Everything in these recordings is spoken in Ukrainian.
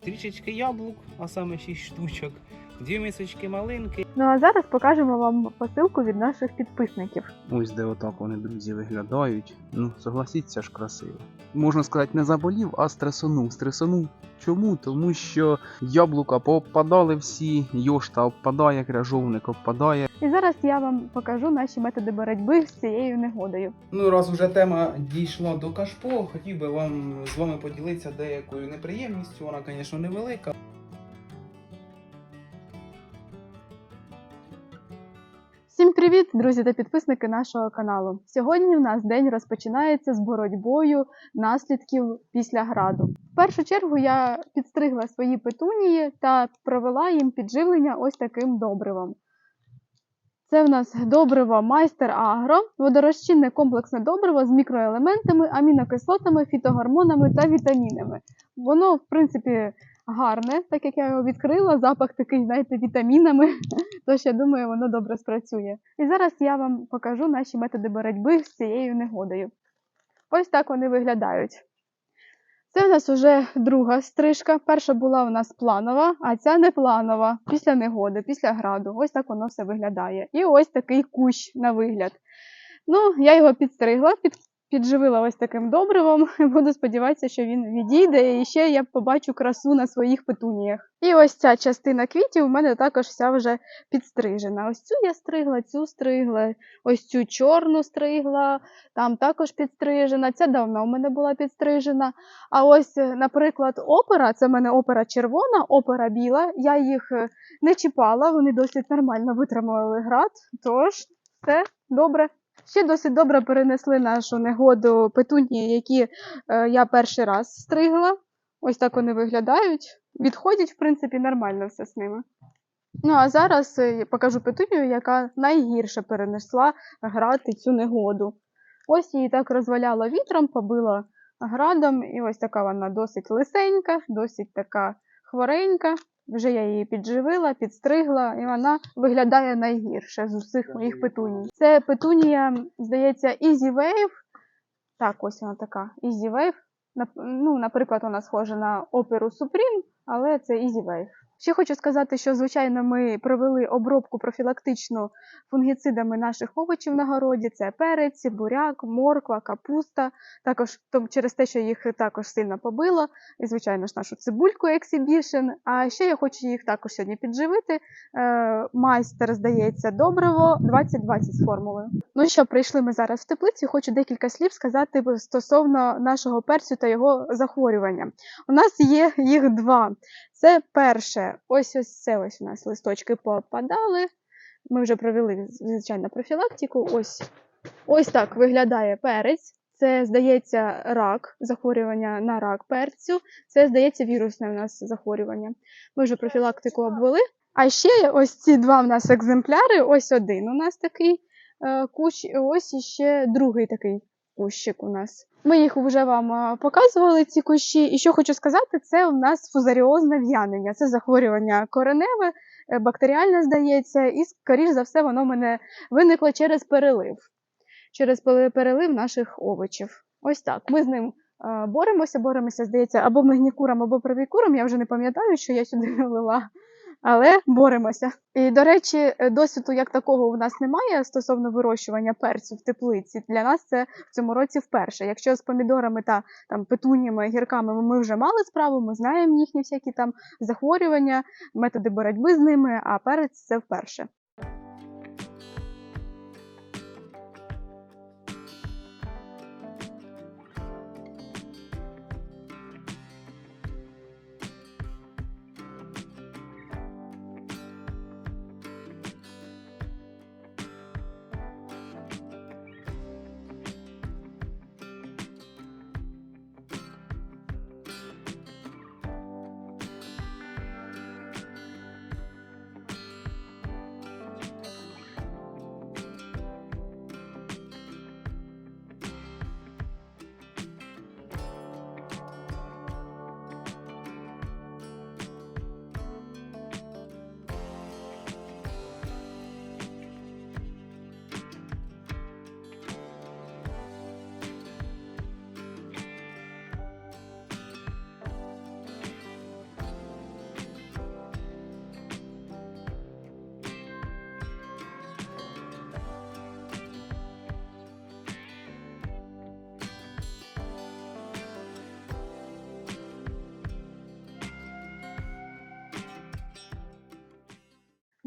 трішечки яблук, а саме 6 штучок, дві мисочки малинки. Ну а зараз покажемо вам посилку від наших підписників. Ось де отак вони, друзі, виглядають. Ну, согласіться ж красиво. Можна сказати, не заболів, а стресонув. Стресонув чому? Тому що яблука попадали всі, йошта обпадає, кряжовник обпадає. І зараз я вам покажу наші методи боротьби з цією негодою. Ну, раз уже тема дійшла до кашпо, хотів би вам з вами поділитися деякою неприємністю. Вона, звісно, невелика. Всім привіт, друзі та підписники нашого каналу. Сьогодні в нас день розпочинається з боротьбою наслідків після граду. В першу чергу я підстригла свої петунії та провела їм підживлення ось таким добривом. Це в нас добриво Майстер Агро, водорозчинне комплексне добриво з мікроелементами, амінокислотами, фітогормонами та вітамінами. Воно, в принципі, гарне, так як я його відкрила, запах такий, знаєте, вітамінами. Тож я думаю, воно добре спрацює. І зараз я вам покажу наші методи боротьби з цією негодою. Ось так вони виглядають. Це у нас вже друга стрижка. Перша була у нас планова, а ця не планова після негоди, після граду. Ось так воно все виглядає. І ось такий кущ на вигляд. Ну, я його підстригла, під, підживила ось таким добривом. Буду сподіватися, що він відійде і ще я побачу красу на своїх петуніях. І ось ця частина квітів у мене також вся вже підстрижена. Ось цю я стригла, цю стригла, ось цю чорну стригла, там також підстрижена. Ця давно у мене була підстрижена. А ось, е, наприклад, опера, це в мене опера червона, опера біла. Я їх е, не чіпала, вони досить нормально витримали град, тож все добре. Ще досить добре перенесли нашу негоду петунії, які е, я перший раз стригла. Ось так вони виглядають. Відходять, в принципі, нормально все з ними. Ну а зараз е, я покажу петунію, яка найгірше перенесла град і цю негоду. Ось її так розваляло вітром, побила градом, і ось така вона досить лисенька, досить така хворенька. Вже я її підживила, підстригла, і вона виглядає найгірше з усіх моїх петуній. Це петунія, здається, Easy Wave. Так, ось вона така Easy Wave. Ну, наприклад, вона схожа на оперу Supreme, але це Easy Wave. Ще хочу сказати, що звичайно ми провели обробку профілактичну фунгіцидами наших овочів на городі. Це перець, буряк, морква, капуста. Також через те, що їх також сильно побило, і звичайно ж нашу цибульку Exhibition. А ще я хочу їх також сьогодні підживити. Е, майстер, здається, добриво 2020 з формулою. Ну що, прийшли ми зараз в теплицю. Хочу декілька слів сказати стосовно нашого перцю та його захворювання. У нас є їх два. Це перше, ось ось це ось у нас листочки попадали. Ми вже провели звичайно профілактику. Ось, ось так виглядає перець. Це, здається, рак, захворювання на рак перцю. Це, здається, вірусне у нас захворювання. Ми вже профілактику обвели. А ще ось ці два в нас екземпляри. Ось один у нас такий е, кущ, ось іще другий такий кущик у нас. Ми їх вже вам показували, ці кущі. І що хочу сказати, це у нас фузаріозне в'янення. Це захворювання кореневе, е, бактеріальне, здається, і, скоріш за все, воно мене виникло через перелив. Через перелив наших овочів. Ось так. Ми з ним боремося, боремося, здається, або мегнікуром, або правікуром. Я вже не пам'ятаю, що я сюди налила. Але боремося. І до речі, е, досвіду як такого у нас немає стосовно вирощування перцю в теплиці. Для нас це в цьому році вперше. Якщо з помідорами та там петуніями, гірками ми вже мали справу, ми знаємо їхні всякі там захворювання, методи боротьби з ними, а перець це вперше.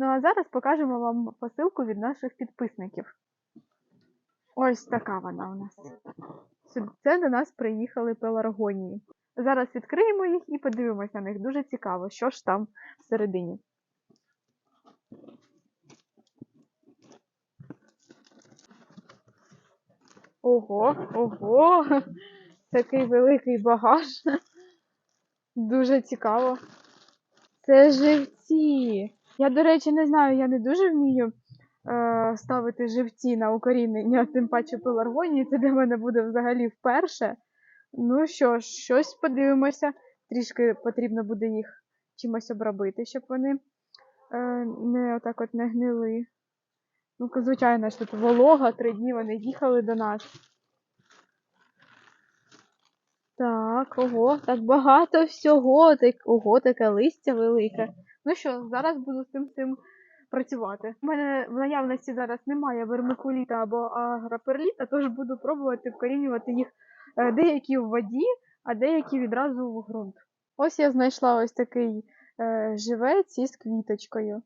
Ну а зараз покажемо вам посилку від наших підписників. Ось така вона у нас. Це до нас приїхали пеларгонії. Зараз відкриємо їх і подивимось на них. Дуже цікаво, що ж там всередині. Ого, ого! Такий великий багаж. Дуже цікаво. Це живці. Я, до речі, не знаю, я не дуже вмію е, ставити живці на укорінення, тим паче пеларгонії. Це для мене буде взагалі вперше. Ну що ж, щось подивимося. Трішки потрібно буде їх чимось обробити, щоб вони е, не отак от не гнили. Ну, звичайно ж тут волога, три дні вони їхали до нас. Так, ого, так багато всього. Так, ого, таке листя велике. Ну що, зараз буду з цим цим працювати. У мене в наявності зараз немає вермикуліта або агроперліта, тож буду пробувати вкорінювати їх е, деякі в воді, а деякі відразу в ґрунт. Ось я знайшла ось такий е, живець із квіточкою.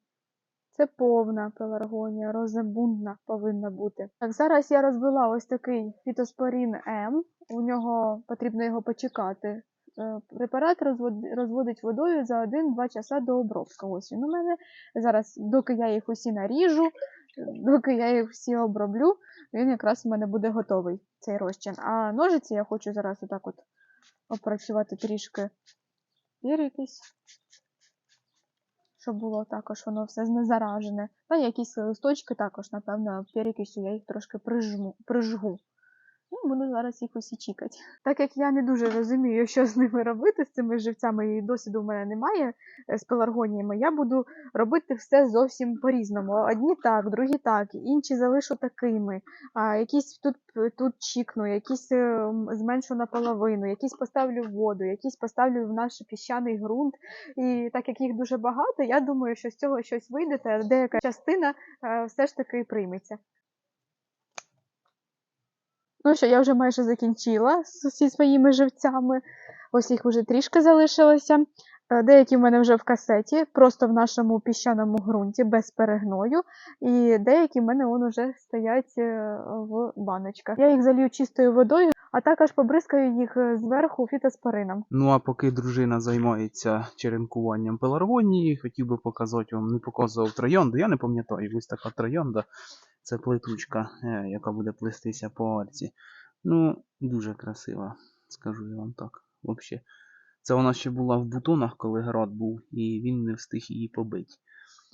Це повна пеларгонія, розебундна повинна бути. Так, зараз я розвела ось такий фітоспорін М. У нього потрібно його почекати. Е, Препарат розводить водою за 1-2 часа до обробки. Ось він у мене. Зараз, доки я їх усі наріжу, доки я їх всі оброблю, він якраз у мене буде готовий, цей розчин. А ножиці я хочу зараз отак от опрацювати трішки якийсь щоб було також воно все знезаражене. Та якісь листочки також, напевно, перекисю я їх трошки прижму, прижгу. Ну, буду зараз їх усі чікати. Так як я не дуже розумію, що з ними робити, з цими живцями, і досвіду в мене немає е, з пеларгоніями, я буду робити все зовсім по-різному. Одні так, другі так, інші залишу такими, а якісь тут, тут чікну, якісь е, зменшу наполовину, якісь поставлю воду, якісь поставлю в наш піщаний ґрунт. І так як їх дуже багато, я думаю, що з цього щось вийде, та деяка частина е, все ж таки прийметься. Ну що, я вже майже закінчила з своїми живцями. Ось їх вже трішки залишилося. Е, Деякі в мене вже в касеті, просто в нашому піщаному ґрунті, без перегною. І деякі в мене вон уже стоять е, в баночках. Я їх залью чистою водою, а також побризкаю їх е, зверху фітоспорином. Ну а поки дружина займається черенкуванням пеларгонії, хотів би показати вам, не показував троянду. Я не пам'ятаю, ось така троянда. Це плетучка, е, яка буде плестися по арці. Ну, дуже красива, скажу я вам так. Взагалі. Це вона ще була в бутонах, коли град був, і він не встиг її побити.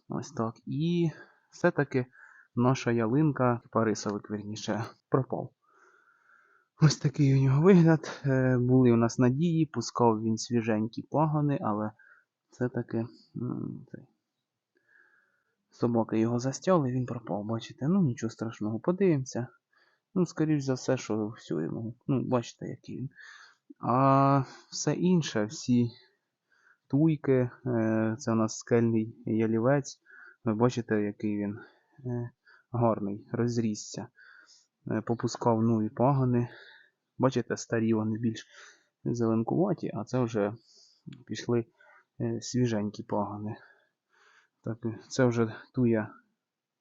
Ось так. І все-таки наша ялинка, парисовик, верніше, пропав. Ось такий у нього вигляд. Е, Були у нас надії, пускав він свіженькі пагони, але все-таки собаки його застяли, він пропав, бачите. Ну, нічого страшного, подивимося. Ну, скоріш за все, що все йому. Ну, бачите, який він. А все інше, всі туйки, е, це у нас скельний ялівець. Ви бачите, який він е, гарний, розрісся. Е, Попускав нові пагони. Bачите, старі вони більш зеленкуваті, а це вже пішли свіженькі пагони. Так, це вже туя,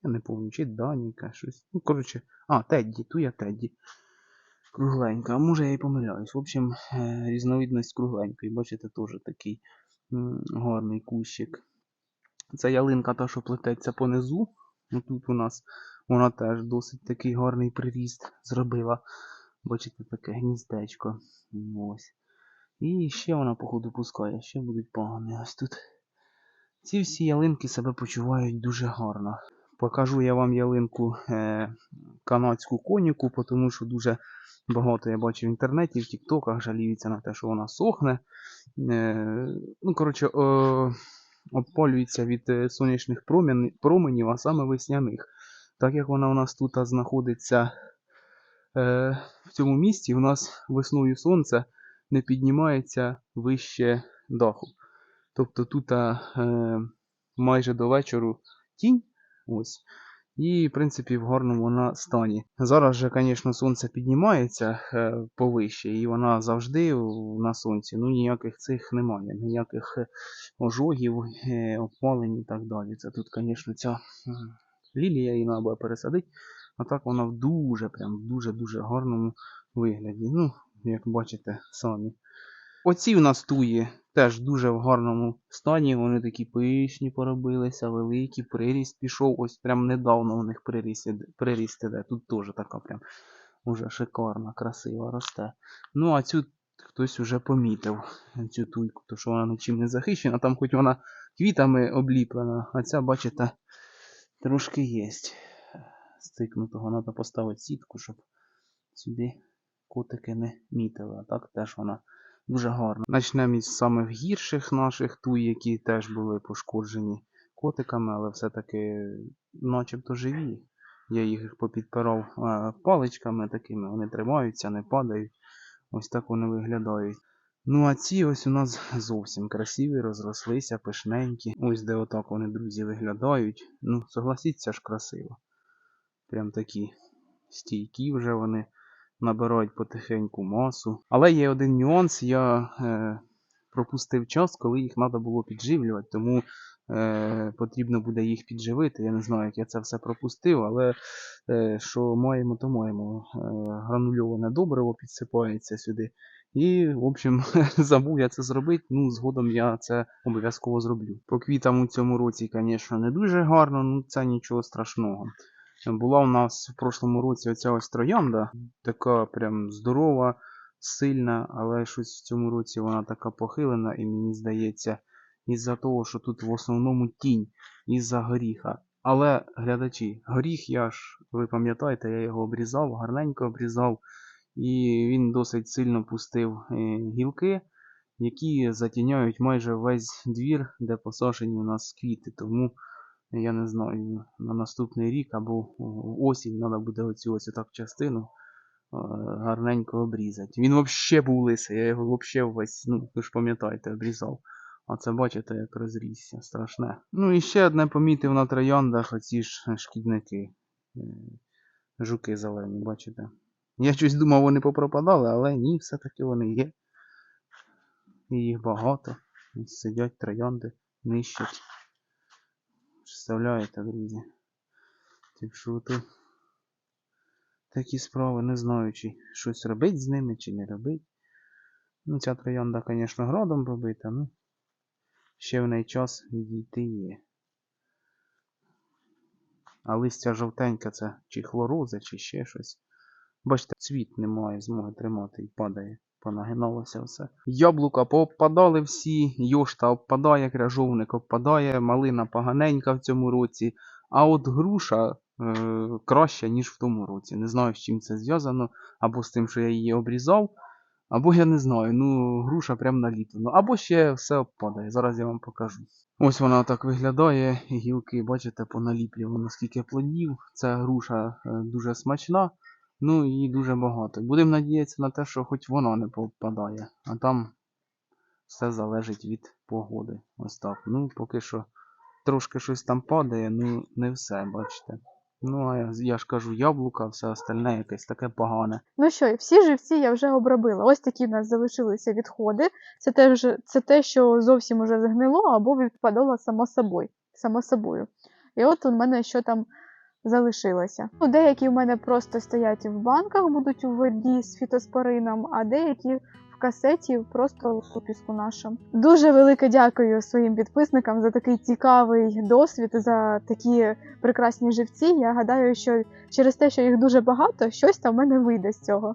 я не пам'ятаю, чи Даніка, щось. Ну, коротше, а, Тедді, туя Тедді. Кругленька, а може я і помиляюсь. В общем, е, різновидність кругленької. Бачите, теж такий гарний кущик. Це ялинка та, що плететься понизу. Ну, тут у нас вона теж досить такий гарний приріст зробила. Бачите, таке гніздечко. Ось. І ще вона, походу, пускає, ще будуть погани. Ось тут. Ці всі ялинки себе почувають дуже гарно. Покажу я вам ялинку е, канадську коніку, тому що дуже багато я бачу в інтернеті, в тіктоках жаліються на те, що вона сохне. Е, ну, коротше, е, обпалюється від е, сонячних променів, а саме весняних. Так як вона у нас тут знаходиться е, в цьому місці, у нас весною сонце не піднімається вище даху. Тобто тут е, майже до вечору тінь. Ось. І, в принципі, в гарному вона стані. Зараз же, звісно, сонце піднімається е, повище, і вона завжди на сонці. Ну, ніяких цих немає, ніяких е, ожогів, е, опалень і так далі. Це тут, звісно, ця лілія її треба буде пересадити. А так вона в дуже прям, дуже-дуже гарному вигляді. Ну, як бачите самі. Оці в нас туї теж дуже в гарному стані. Вони такі пишні поробилися, великі, приріст пішов. Ось прям недавно у них приріст, приріст іде. Тут теж така прям уже шикарна, красива росте. Ну, а цю хтось уже помітив, цю туйку, то що вона нічим не захищена. Там хоч вона квітами обліплена, а ця, бачите, трошки є. Стикнутого треба поставити сітку, щоб сюди котики не мітили. А так теж вона дуже гарна. Начнемо із самих гірших наших туй, які теж були пошкоджені котиками, але все-таки начебто живі. Я їх попідпирав е, паличками такими, вони тримаються, не падають. Ось так вони виглядають. Ну, а ці ось у нас зовсім красиві, розрослися, пишненькі. Ось де отак вони, друзі, виглядають. Ну, согласіться ж красиво. Прям такі стійкі вже вони набирають потихеньку масу. Але є один нюанс, я е, пропустив час, коли їх треба було підживлювати, тому е, потрібно буде їх підживити. Я не знаю, як я це все пропустив, але е, що маємо, то маємо. Е, гранульоване добриво підсипається сюди. І, в общем, забув я це зробити. Ну, згодом я це обов'язково зроблю. По квітам у цьому році, звісно, не дуже гарно, ну це нічого страшного. Була у нас в прошлому році оця ось троянда, така прям здорова, сильна, але щось в цьому році вона така похилена, і мені здається, із-за того, що тут в основному тінь, із-за горіха. Але, глядачі, горіх я ж, ви пам'ятаєте, я його обрізав, гарненько обрізав, і він досить сильно пустив е, гілки, які затіняють майже весь двір, де посаджені у нас квіти. Тому я не знаю, на наступний рік або в осінь треба буде оцю ось так частину е, гарненько обрізати. Він взагалі був лисий, я його взагалі весь, ну, ви ж пам'ятаєте, обрізав. А це бачите, як розрісся, страшне. Ну і ще одне помітив на трояндах оці ж шкідники. е, Жуки зелені, бачите. Я щось думав, вони попропадали, але ні, все-таки вони є. І їх багато. Сидять троянди, нищать. Представляєте, друзі? Так що тут такі справи, не знаю, чи щось робити з ними, чи не робити. Ну, ця троянда, звісно, градом побита, ну ще в неї час відійти є. А листя жовтеньке це чи хлороза, чи ще щось. Бачите, цвіт не має змоги тримати і падає. Понагиналося все. Яблука попадали всі, йошта обпадає, кряжовник обпадає, малина поганенька в цьому році. А от груша е, краща, ніж в тому році. Не знаю, з чим це зв'язано, або з тим, що я її обрізав, або я не знаю. Ну, груша прям на літо. Ну, або ще все обпадає. Зараз я вам покажу. Ось вона так виглядає, гілки, бачите, поналіплювано наскільки плодів. Ця груша е, дуже смачна. Ну і дуже багато. Будемо надіятися на те, що хоч воно не попадає, а там все залежить від погоди. Ось так. Ну, поки що трошки щось там падає, ну не все, бачите. Ну, а я, я ж кажу, яблука, все остальне якесь таке погане. Ну що, всі живці я вже обробила. Ось такі в нас залишилися відходи. Це те, вже- це те, що зовсім уже згнило або відпадало само собою. Само собою. І от у мене що там залишилося. Ну, деякі в мене просто стоять в банках, будуть у воді з фітоспорином, а деякі в касеті просто у супіску нашим. Дуже велике дякую своїм підписникам за такий цікавий досвід, за такі прекрасні живці. Я гадаю, що через те, що їх дуже багато, щось там в мене вийде з цього.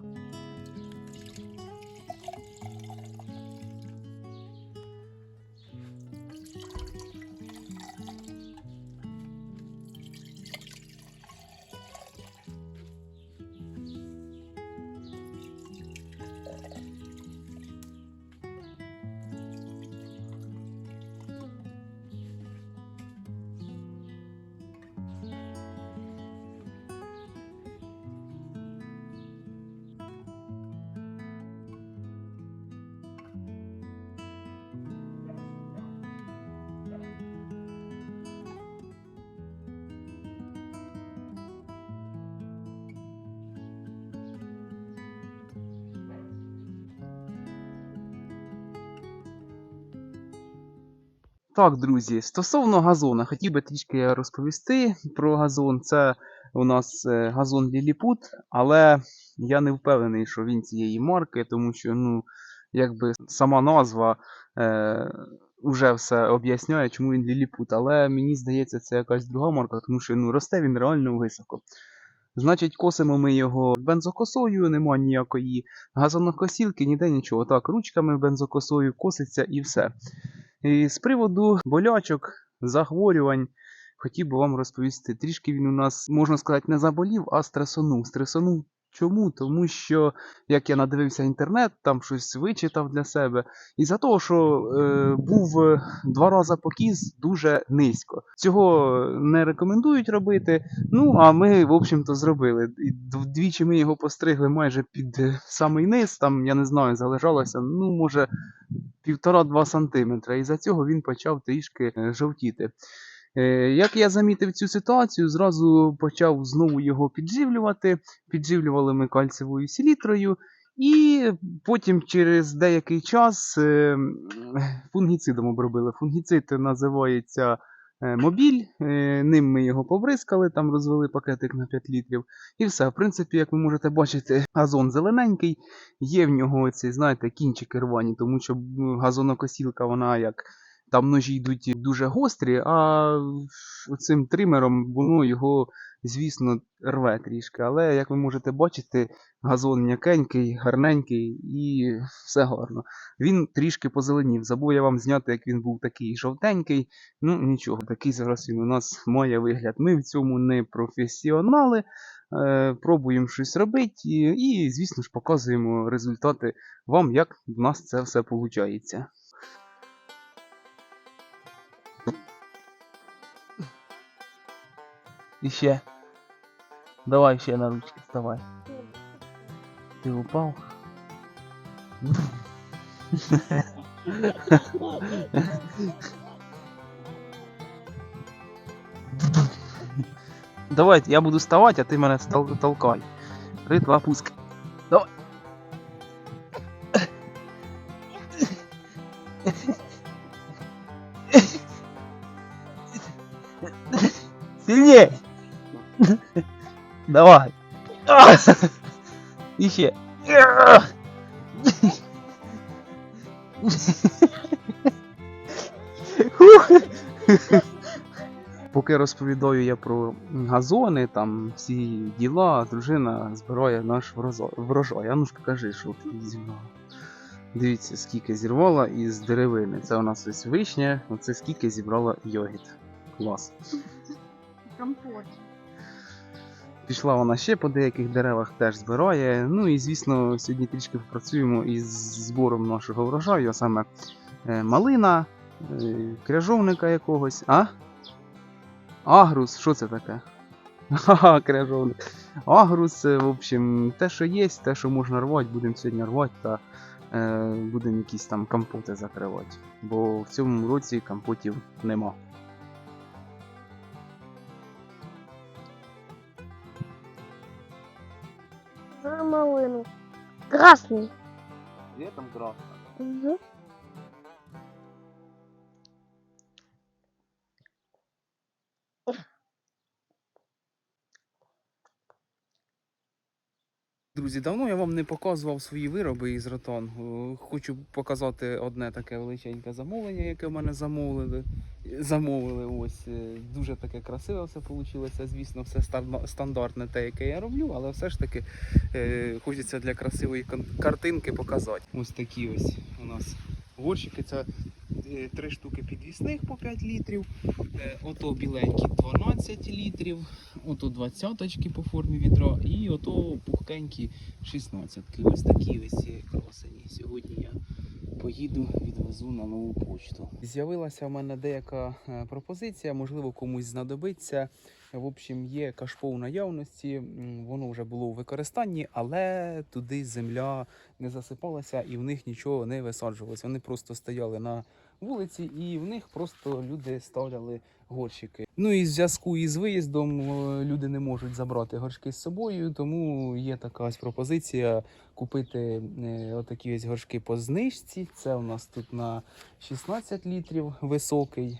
Так, друзі, стосовно газона, хотів би трішки розповісти про газон. Це у нас е, газон Ліліпут, але я не впевнений, що він цієї марки, тому що ну, якби сама назва е, вже все об'ясняє, чому він Ліліпут. Але мені здається, це якась друга марка, тому що ну, росте він реально високо. Значить, косимо ми його бензокосою, нема ніякої газонокосілки, ніде нічого. Так, ручками бензокосою коситься і все. І з приводу болячок, захворювань, хотів би вам розповісти. Трішки він у нас, можна сказати, не заболів, а стресонув. Стресонув чому? Тому що, як я надивився інтернет, там щось вичитав для себе. І за того, що е, був е, два рази покіз дуже низько. Цього не рекомендують робити. Ну, а ми, в общем-то, зробили. І двічі ми його постригли майже під е, самий низ, там, я не знаю, залежалося, ну, може, півтора-два см. І за цього він почав трішки е, жовтіти. Е, Як я замітив цю ситуацію, зразу почав знову його підживлювати. Підживлювали ми кальцевою селітрою, і потім через деякий час е, фунгіцидом обробили. Фунгіцид називається мобіль. е, Ним ми його побризкали, там розвели пакетик на 5 літрів. І все. В принципі, як ви можете бачити, газон зелененький. Є в нього ці, знаєте, кінчики рвані, тому що газонокосілка, вона як там ножі йдуть дуже гострі, а цим тримером воно його, звісно, рве трішки. Але, як ви можете бачити, газон м'якенький, гарненький і все гарно. Він трішки позеленів. Забув я вам зняти, як він був такий жовтенький. Ну нічого, такий зараз він у нас має вигляд. Ми в цьому не професіонали. Е, пробуємо щось робити і, і, звісно ж, показуємо результати вам, як в нас це все виходить. І ще. Давай ще на ручки вставай. Ти упав? Давай, я буду вставати, а ти мене стол- толкай. Три, два, пуск. Давай. Сильнее. Давай. Еще. Поки розповідаю я про газони, там всі діла, дружина збирає наш врожай. А ну ж покажи, що ти зібрала. Дивіться, скільки зірвала із деревини. Це у нас ось вишня, оце скільки зібрала йогіт. Клас. Компот. Пішла вона ще по деяких деревах теж збирає. Ну і звісно, сьогодні трішки попрацюємо із збором нашого врожаю, а саме е, малина, е, кряжовника якогось. А? Агрус, що це таке? Ха-ха, кряжовник. Агрус, е, в общем, те, що є, те, що можна рвати, будемо сьогодні рвати та е, будемо якісь там компоти закривати. Бо в цьому році компотів нема. Красный. Цветом красный. Угу. Друзі, давно я вам не показував свої вироби із ротон. Е, Хочу показати одне таке величеньке замовлення, яке в мене замовили. Замовили ось е, дуже таке красиве все вийшло. Звісно, все стандартне те, яке я роблю, але все ж таки е, хочеться для красивої картинки показати. Ось такі ось у нас горщики. Це три штуки підвісних по 5 літрів. Е, Ото біленькі 12 літрів, ото двадцяточки по формі відра, і ото пухкенькі 16. Ось такі ось є красені. Сьогодні я поїду, відвезу на нову почту. З'явилася в мене деяка е, пропозиція, можливо, комусь знадобиться. В общем, є кашпо у наявності, воно вже було у використанні, але туди земля не засипалася і в них нічого не висаджувалося. Вони просто стояли на вулиці, і в них просто люди ставляли горщики. Ну і в зв'язку із виїздом е, люди не можуть забрати горшки з собою, тому є така ось пропозиція купити е, отакі ось горшки по знижці. Це у нас тут на 16 літрів високий.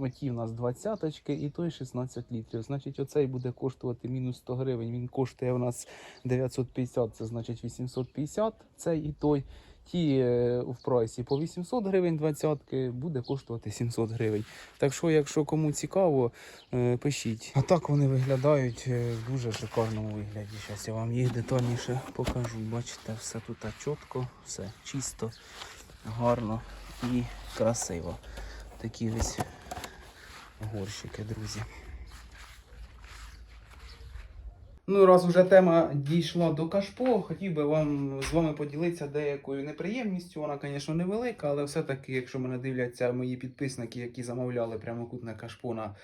Е, Оті у нас двадцяточки і той 16 літрів. Значить, оцей буде коштувати мінус 100 гривень. Він коштує у нас 950, це значить 850, цей і той. Ті е, в прайсі по 800 гривень двадцятки буде коштувати 700 гривень. Так що, якщо кому цікаво, е, пишіть. А так вони виглядають е, в дуже шикарному вигляді. Зараз я вам їх детальніше покажу. Бачите, все тут чітко, все чисто, гарно і красиво. Такі ось горщики, друзі. Ну, раз уже тема дійшла до кашпо, хотів би вам з вами поділитися деякою неприємністю. Вона, звісно, невелика, але все-таки, якщо мене дивляться мої підписники, які замовляли прямокутне кашпо на,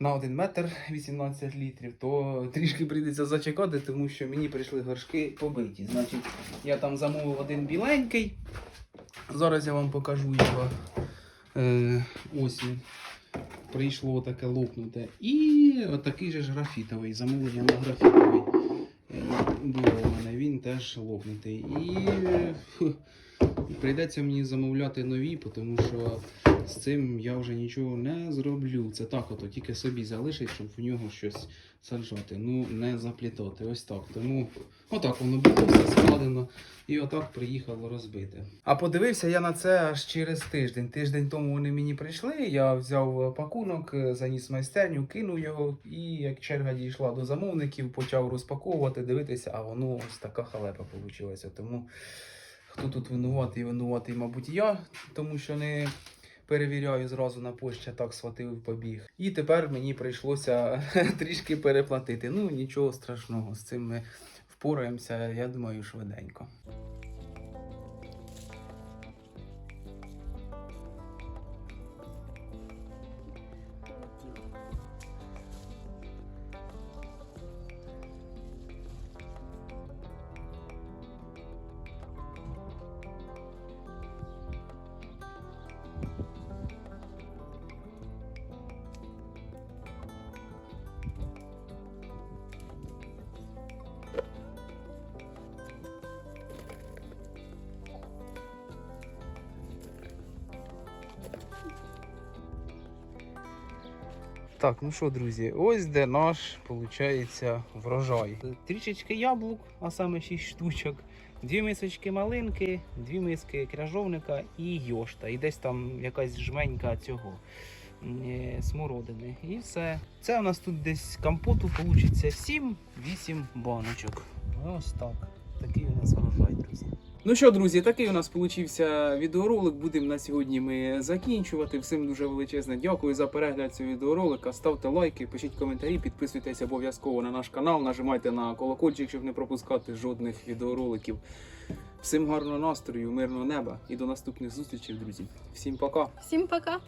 на 1 метр 18 літрів, то трішки прийдеться зачекати, тому що мені прийшли горшки побиті. Значить, я там замовив один біленький. Зараз я вам покажу його. Е, ось він прийшло таке лопнуте. І такий же ж графітовий, замовлення на графітовий. Е, Було у мене, він теж лопнутий. І е, прийдеться мені замовляти нові, тому що з цим я вже нічого не зроблю. Це так, ото тільки собі залишить, щоб в нього щось саджати. Ну, не заплітати. Ось так. Тому отак воно було все складено. І отак приїхало розбите. А подивився я на це аж через тиждень. Тиждень тому вони мені прийшли. Я взяв пакунок, е, заніс майстерню, кинув його, і як черга дійшла до замовників, почав розпаковувати, дивитися, а воно ось така халепа вийшла. Тому хто тут винуватий, винуватий, мабуть, я, тому що не. Перевіряю зразу на пошті, так схватив і побіг. І тепер мені прийшлося трішки переплатити. Ну нічого страшного, з цим ми впораємося, я думаю, швиденько. Так, ну що, друзі, ось де наш, виходить, врожай. Трішечки яблук, а саме 6 штучок, дві мисочки малинки, дві миски кряжовника і йошта. І десь там якась жменька цього е, смородини. І все. Це у нас тут десь компоту вийде 7-8 баночок. Ось так. Такий у нас врожай, друзі. Ну що, друзі, такий у нас получився відеоролик. Будемо на сьогодні ми закінчувати. Всім дуже величезне дякую за перегляд цього відеоролика. Ставте лайки, пишіть коментарі, підписуйтесь обов'язково на наш канал, нажимайте на колокольчик, щоб не пропускати жодних відеороликів. Всім гарного настрою, мирного неба і до наступних зустрічей, друзі. Всім пока! Всім пока!